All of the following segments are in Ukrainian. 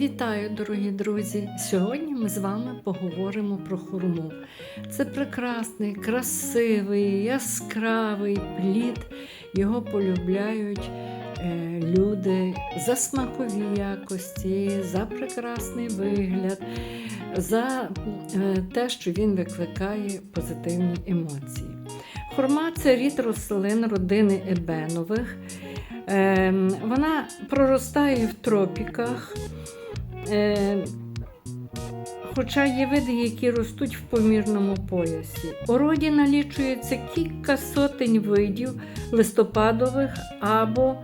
Вітаю, дорогі друзі! Сьогодні ми з вами поговоримо про хурму. Це прекрасний, красивий, яскравий плід. Його полюбляють е, люди за смакові якості, за прекрасний вигляд, за е, те, що він викликає позитивні емоції. Хурма це рід рослин родини ебенових. Е, Вона проростає в тропіках. Е, Хоча є види, які ростуть в помірному поясі. У роді налічується кілька сотень видів листопадових або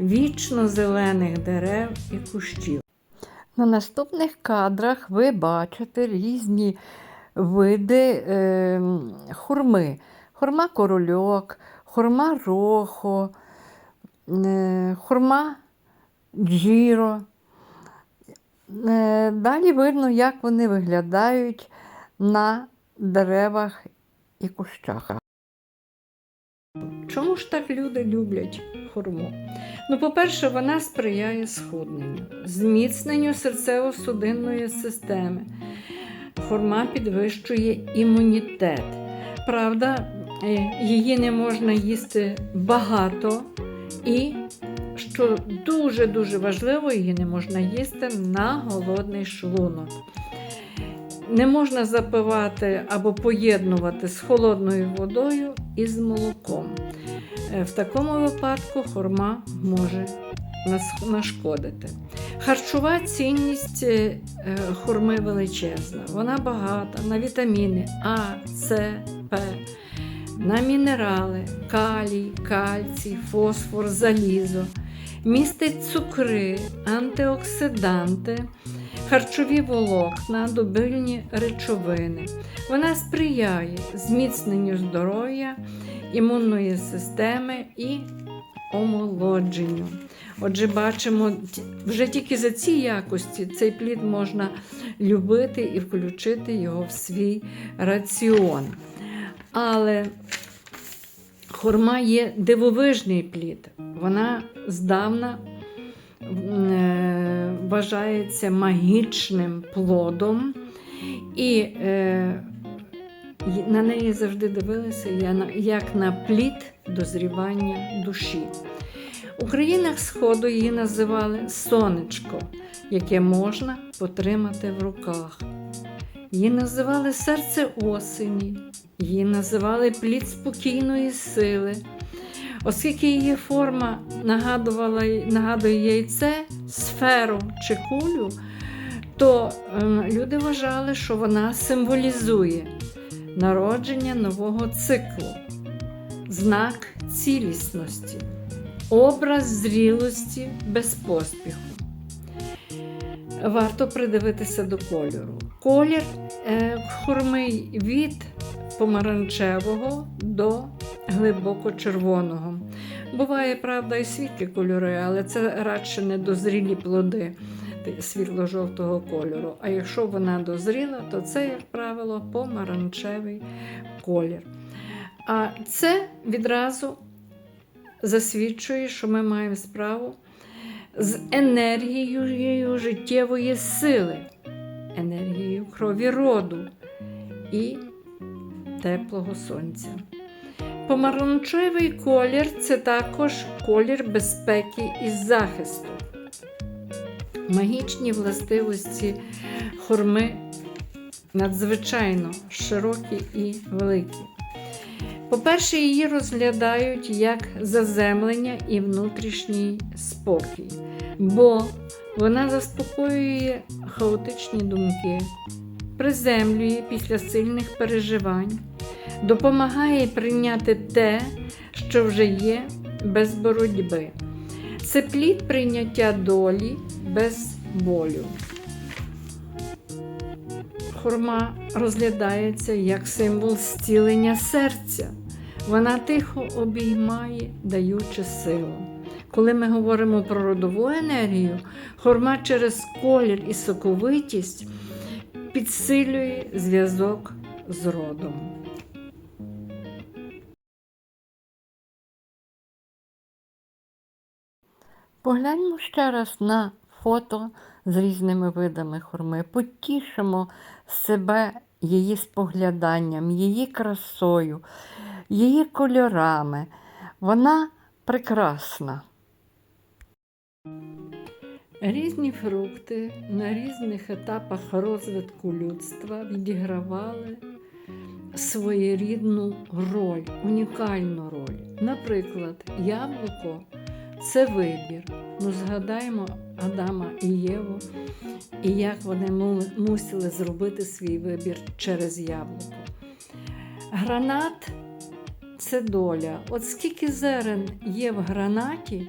вічно-зелених дерев і кущів. На наступних кадрах ви бачите різні види е, хурми. Хурма корольок, хурма рохо, е, хурма джіро. Е, Далі видно, як вони виглядають на деревах і кущах. Чому ж так люди люблять хурму? Ну, по-перше, вона сприяє схудненню, зміцненню серцево-судинної системи. Хурма підвищує імунітет. Правда, е, її не можна їсти багато і що дуже-дуже важливо, її не можна їсти на голодний шлунок. Не можна запивати або поєднувати з холодною водою і з молоком. Е, В такому випадку хурма може нашкодити. Харчова цінність е, хурми величезна. Вона багата на вітаміни А, С, П, на мінерали, калій, кальцій, фосфор, залізо. Містить цукри, антиоксиданти, харчові волокна, добильні речовини. Вона сприяє зміцненню здоров'я, імунної системи і омолодженню. Отже, бачимо, вже тільки за ці якості цей плід можна любити і включити його в свій раціон. Але хурма є дивовижний плід. Вона здавна е, вважається магічним плодом, і е, на неї завжди дивилися як на плід дозрівання душі. У країнах Сходу її називали сонечко, яке можна потримати в руках. Її називали серце осені, її називали плід спокійної сили. Оскільки її форма нагадувала, нагадує яйце, сферу чи кулю, то ем, люди вважали, що вона символізує народження нового циклу, знак цілісності, образ зрілості без поспіху. Варто придивитися до кольору. Колір е, хурми від помаранчевого до глибоко червоного. Буває, правда, і світлі кольори, але це радше недозрілі плоди світло-жовтого кольору. А якщо вона дозріла, то це, як правило, помаранчевий колір. А це відразу засвідчує, що ми маємо справу з енергією життєвої сили, енергією крові роду і теплого сонця. Помаранчевий колір це також колір безпеки і захисту. Магічні властивості хурми надзвичайно широкі і великі. По-перше, її розглядають як заземлення і внутрішній спокій, бо вона заспокоює хаотичні думки, приземлює після сильних переживань, допомагає прийняти те, що вже є без боротьби. Це плід прийняття долі без болю. Хурма розглядається як символ зцілення серця. Вона тихо обіймає, даючи силу. Коли ми говоримо про родову енергію, хурма через колір і соковитість підсилює зв'язок з родом. Погляньмо ще раз на фото з різними видами хурми, потішимо себе її спогляданням, її красою, її кольорами. Вона прекрасна. Різні фрукти на різних етапах розвитку людства відігравали своєрідну роль, унікальну роль. Наприклад, яблуко це вибір. Ну, згадаємо Адама і Єву, і як вони мусили зробити свій вибір через яблуко. Гранат це доля. От скільки зерен є в гранаті,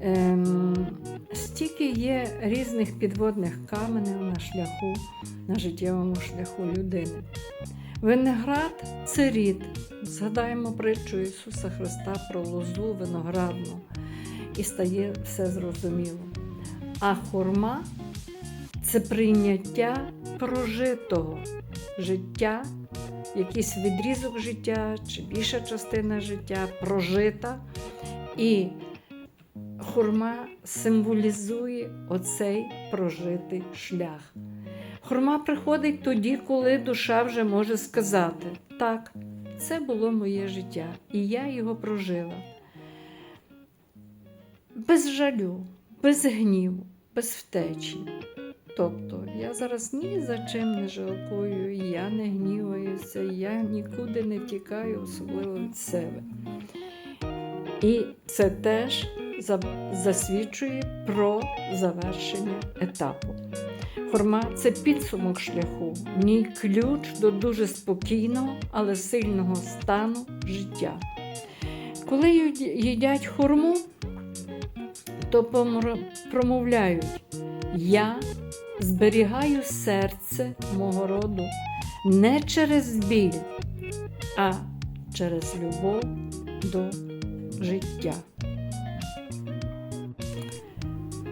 ем, стільки є різних підводних каменів на шляху, на життєвому шляху людини. Виноград це рід. Згадаємо притчу Ісуса Христа про лозу виноградну, і стає все зрозуміло. А хурма це прийняття прожитого життя, якийсь відрізок життя чи більша частина життя прожита. І хурма символізує оцей прожитий шлях. Хурма приходить тоді, коли душа вже може сказати: так, це було моє життя, і я його прожила. Без жалю, без гніву, без втечі. Тобто я зараз ні за чим не жалкую, я не гніваюся, я нікуди не втікаю, особливо від себе. І це теж засвідчує про завершення етапу. Хурма це підсумок шляху, в ній ключ до дуже спокійного, але сильного стану життя. Коли їдять хурму, то помр- промовляють: Я зберігаю серце мого роду не через біль, а через любов до життя.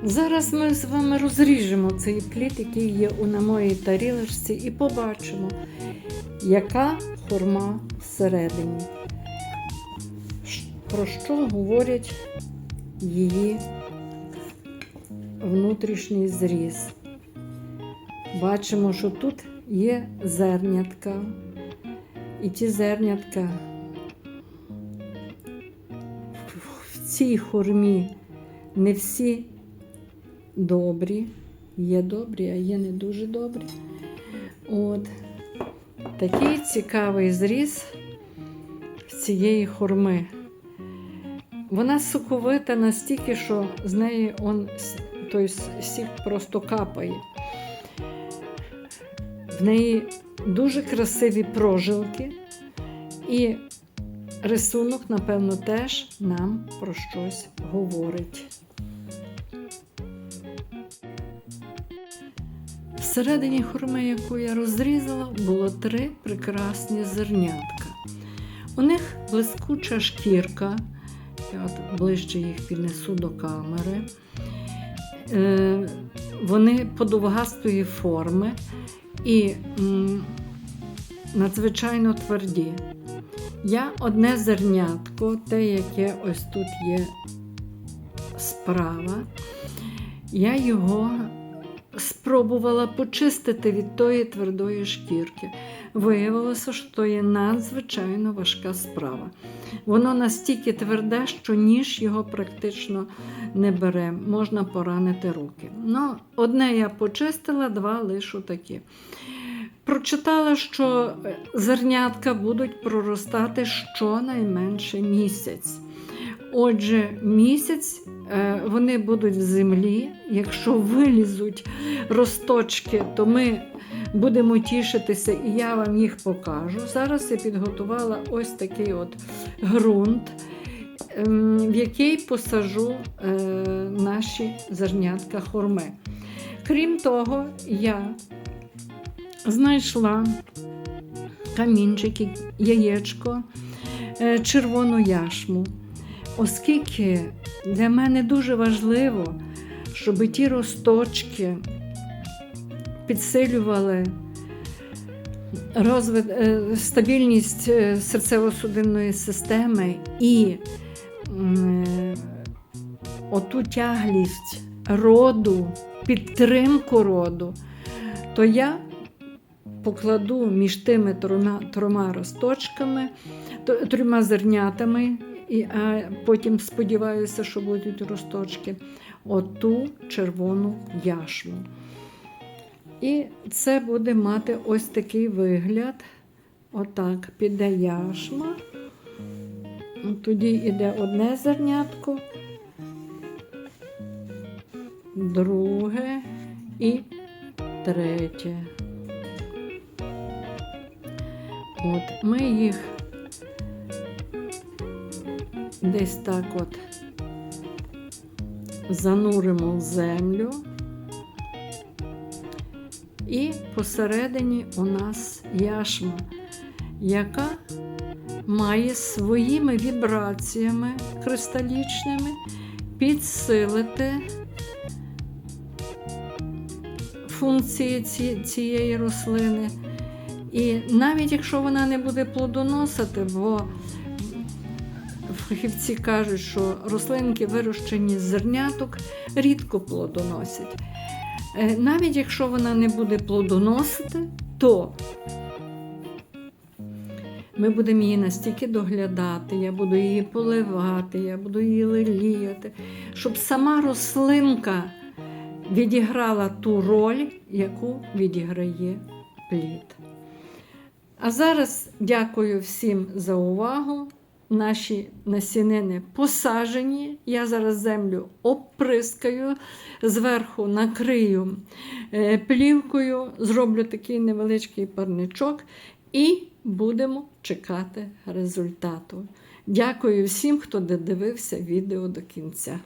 Зараз ми з вами розріжемо цей плід, який є у на моїй тарілочці, і побачимо, яка хурма всередині. Про що говорять її внутрішній зріз. Бачимо, що тут є зернятка, і ті зернятка в цій хурмі не всі добрі, є добрі, а є не дуже добрі. От такий цікавий зріз цієї хурми. Вона соковита настільки, що з неї он, той сік просто капає. В неї дуже красиві прожилки, і рисунок, напевно, теж нам про щось говорить. Всередині хурми, яку я розрізала, було три прекрасні зернятка. У них блискуча шкірка. Я от ближче їх піднесу до камери. Е, вони подовгастої форми і надзвичайно тверді. Я одне зернятко, те, яке ось тут є справа, я його спробувала почистити від тої твердої шкірки. Виявилося, що є надзвичайно важка справа. Воно настільки тверде, що ніж його практично не бере, можна поранити руки. Ну, одне я почистила, два лишу такі. Прочитала, що е, зернятка будуть проростати щонайменше місяць. Отже, місяць е, вони будуть в землі. Якщо вилізуть росточки, то ми будемо тішитися, і я вам їх покажу. Зараз я підготувала ось такий от ґрунт, ем, в який посажу е, наші зернятка хурми. Крім того, я знайшла камінчики, яєчко, е, червону яшму. Оскільки для мене дуже важливо, щоб ті росточки підсилювали розвит, е, стабільність е, серцево-судинної системи і е, оту тяглість роду, підтримку роду, то я покладу між тими трьома, росточками, трьома зернятами, і, а потім сподіваюся, що будуть росточки, оту червону яшму. І це буде мати ось такий вигляд. Отак піде яшма. Тоді йде одне зернятко, друге і третє. От ми їх десь так от зануримо в землю. І посередині у нас яшма, яка має своїми вібраціями кристалічними підсилити функції ці- цієї рослини. І навіть якщо вона не буде плодоносити, бо фахівці кажуть, що рослинки, вирощені з зерняток, рідко плодоносять. Е, Навіть якщо вона не буде плодоносити, то ми будемо її настільки доглядати, я буду її поливати, я буду її леліяти, щоб сама рослинка відіграла ту роль, яку відіграє плід. А зараз дякую всім за увагу. Наші насінини посажені. Я зараз землю оприскаю, зверху накрию е, плівкою, зроблю такий невеличкий парничок і будемо чекати результату. Дякую всім, хто додивився відео до кінця.